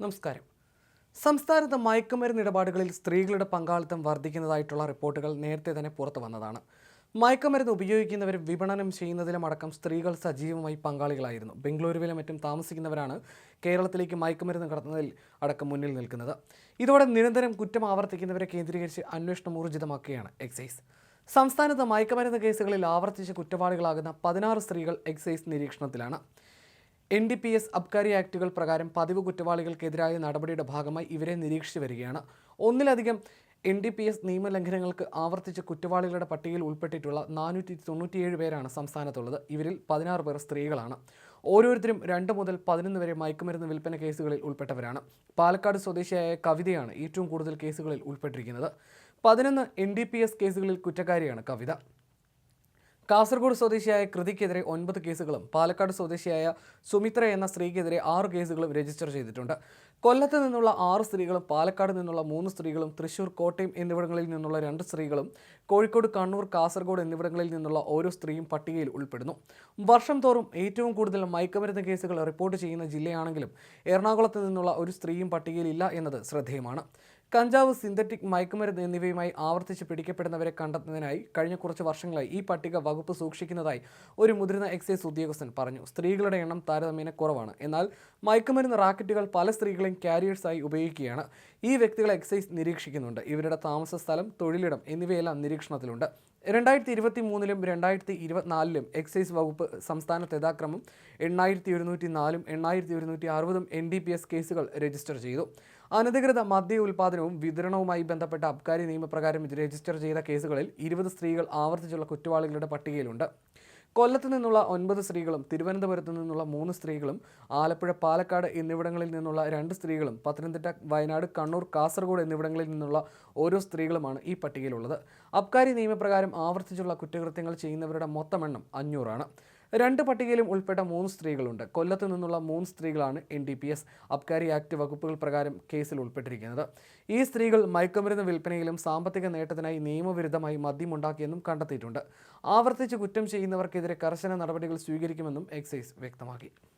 നമസ്കാരം. സംസ്ഥാനത്ത് മയക്കുമരുന്ന് ഇടപാടുകളിൽ സ്ത്രീകളുടെ പങ്കാളിത്തം വർദ്ധിക്കുന്നതായിട്ടുള്ള റിപ്പോർട്ടുകൾ നേരത്തെ തന്നെ പുറത്തു വന്നതാണ്. മയക്കുമരുന്ന് ഉപയോഗിക്കുന്നവരും വിപണനം ചെയ്യുന്നതിലും അടക്കം സ്ത്രീകൾ സജീവമായി പങ്കാളികളായിരുന്നു. ബംഗളൂരുവിലും മറ്റും താമസിക്കുന്നവരാണ് കേരളത്തിലേക്ക് മയക്കുമരുന്ന് കടത്തുന്നതിൽ അടക്കം മുന്നിൽ നിൽക്കുന്നത്. ഇതോടെ നിരന്തരം കുറ്റം ആവർത്തിക്കുന്നവരെ കേന്ദ്രീകരിച്ച് അന്വേഷണം ഊർജിതമാക്കുകയാണ് എക്സൈസ്. സംസ്ഥാനത്ത് മയക്കുമരുന്ന് കേസുകളിൽ ആവർത്തിച്ച് കുറ്റവാളികളാകുന്ന പതിനാറ് സ്ത്രീകൾ എക്സൈസ് നിരീക്ഷണത്തിലാണ്. N D P S Abkari ആക്ടുകൾ പ്രകാരം പതിവ് കുറ്റവാളികൾക്കെതിരായ നടപടിയുടെ ഭാഗമായി ഇവരെ നിരീക്ഷിച്ചു വരികയാണ്. ഒന്നിലധികം എൻ ഡി പി എസ് നിയമലംഘനങ്ങൾക്ക് ആവർത്തിച്ച് കുറ്റവാളികളുടെ പട്ടികയിൽ ഉൾപ്പെട്ടിട്ടുള്ള നാനൂറ്റി തൊണ്ണൂറ്റിയേഴ് പേരാണ് സംസ്ഥാനത്തുള്ളത്. ഇവരിൽ പതിനാറ് പേർ സ്ത്രീകളാണ്. ഓരോരുത്തരും രണ്ട് മുതൽ പതിനൊന്ന് വരെ മയക്കുമരുന്ന് വിൽപ്പന കേസുകളിൽ ഉൾപ്പെട്ടവരാണ്. പാലക്കാട് സ്വദേശിയായ കവിതയാണ് ഏറ്റവും കൂടുതൽ കേസുകളിൽ ഉൾപ്പെട്ടിരിക്കുന്നത്. പതിനൊന്ന് എൻ ഡി പി എസ് കേസുകളിൽ കുറ്റക്കാരിയാണ് കവിത. കാസർഗോഡ് സ്വദേശിയായ കൃതിക്കെതിരെ ഒൻപത് കേസുകളും പാലക്കാട് സ്വദേശിയായ സുമിത്ര എന്ന സ്ത്രീക്കെതിരെ ആറ് കേസുകളും രജിസ്റ്റർ ചെയ്തിട്ടുണ്ട്. കൊല്ലത്ത് നിന്നുള്ള ആറ് സ്ത്രീകളും പാലക്കാട് നിന്നുള്ള മൂന്ന് സ്ത്രീകളും തൃശൂർ കോട്ടയം എന്നിവിടങ്ങളിൽ നിന്നുള്ള രണ്ട് സ്ത്രീകളും കോഴിക്കോട് കണ്ണൂർ കാസർഗോഡ് എന്നിവിടങ്ങളിൽ നിന്നുള്ള ഓരോ സ്ത്രീയും പട്ടികയിൽ ഉൾപ്പെടുന്നു. വർഷം തോറും ഏറ്റവും കൂടുതൽ മയക്കുമരുന്ന് കേസുകൾ റിപ്പോർട്ട് ചെയ്യുന്ന ജില്ലയാണെങ്കിലും എറണാകുളത്ത് നിന്നുള്ള ഒരു സ്ത്രീയും പട്ടികയിലില്ല എന്നത് ശ്രദ്ധേയമാണ്. കഞ്ചാവ് സിന്തറ്റിക് മയക്കുമരുന്ന് എന്നിവയുമായി ആവർത്തിച്ച് പിടിക്കപ്പെടുന്നവരെ കണ്ടെത്തുന്നതിനായി കഴിഞ്ഞ കുറച്ച് വർഷങ്ങളായി ഈ പട്ടിക വകുപ്പ് സൂക്ഷിക്കുന്നതായി ഒരു മുതിർന്ന എക്സൈസ് ഉദ്യോഗസ്ഥൻ പറഞ്ഞു. സ്ത്രീകളുടെ എണ്ണം താരതമ്യേന കുറവാണ്. എന്നാൽ മയക്കുമരുന്ന് റാക്കറ്റുകൾ പല സ്ത്രീകളെയും കാരിയേഴ്സായി ഉപയോഗിക്കുകയാണ്. ഈ വ്യക്തികളെ എക്സൈസ് നിരീക്ഷിക്കുന്നുണ്ട്. ഇവരുടെ താമസ സ്ഥലം തൊഴിലിടം എന്നിവയെല്ലാം നിരീക്ഷണത്തിലുണ്ട്. രണ്ടായിരത്തി ഇരുപത്തി മൂന്നിലും രണ്ടായിരത്തി ഇരുപത്തിനാലിലും എക്സൈസ് വകുപ്പ് സംസ്ഥാനത്ത് യഥാക്രമം എണ്ണായിരത്തി ഒരുന്നൂറ്റി നാലും എണ്ണായിരത്തി ഒരുന്നൂറ്റി അറുപതും എൻ ഡി പി എസ് കേസുകൾ രജിസ്റ്റർ ചെയ്തു. അനധികൃത മദ്യ ഉൽപാദനവും വിതരണവുമായി ബന്ധപ്പെട്ട അബ്കാരി നിയമപ്രകാരം രജിസ്റ്റർ ചെയ്ത കേസുകളിൽ ഇരുപത് സ്ത്രീകൾ ആവർത്തിച്ചുള്ള കുറ്റവാളികളുടെ പട്ടികയിലുണ്ട്. കൊല്ലത്ത് നിന്നുള്ള ഒൻപത് സ്ത്രീകളും തിരുവനന്തപുരത്ത് നിന്നുള്ള മൂന്ന് സ്ത്രീകളും ആലപ്പുഴ പാലക്കാട് എന്നിവിടങ്ങളിൽ നിന്നുള്ള രണ്ട് സ്ത്രീകളും പത്തനംതിട്ട വയനാട് കണ്ണൂർ കാസർഗോഡ് എന്നിവിടങ്ങളിൽ നിന്നുള്ള ഓരോ സ്ത്രീകളുമാണ് ഈ പട്ടികയിലുള്ളത്. അബ്കാരി നിയമപ്രകാരം ആവർത്തിച്ചുള്ള കുറ്റകൃത്യങ്ങൾ ചെയ്യുന്നവരുടെ മൊത്തം എണ്ണം അഞ്ഞൂറാണ്. രണ്ട് പട്ടികയിലും ഉൾപ്പെട്ട മൂന്ന് സ്ത്രീകളുണ്ട്. കൊല്ലത്ത് നിന്നുള്ള മൂന്ന് സ്ത്രീകളാണ് N D P S Abkari act വകുപ്പുകൾ പ്രകാരം കേസിൽ ഉൾപ്പെട്ടിരിക്കുന്നത്. ഈ സ്ത്രീകൾ മയക്കുമരുന്ന് വിൽപ്പനയിലും സാമ്പത്തിക നേട്ടത്തിനായി നിയമവിരുദ്ധമായി മദ്യമുണ്ടാക്കിയെന്നും കണ്ടെത്തിയിട്ടുണ്ട്. ആവർത്തിച്ച് കുറ്റം ചെയ്യുന്നവർക്കെതിരെ കർശന നടപടികൾ സ്വീകരിക്കുമെന്നും എക്സൈസ് വ്യക്തമാക്കി.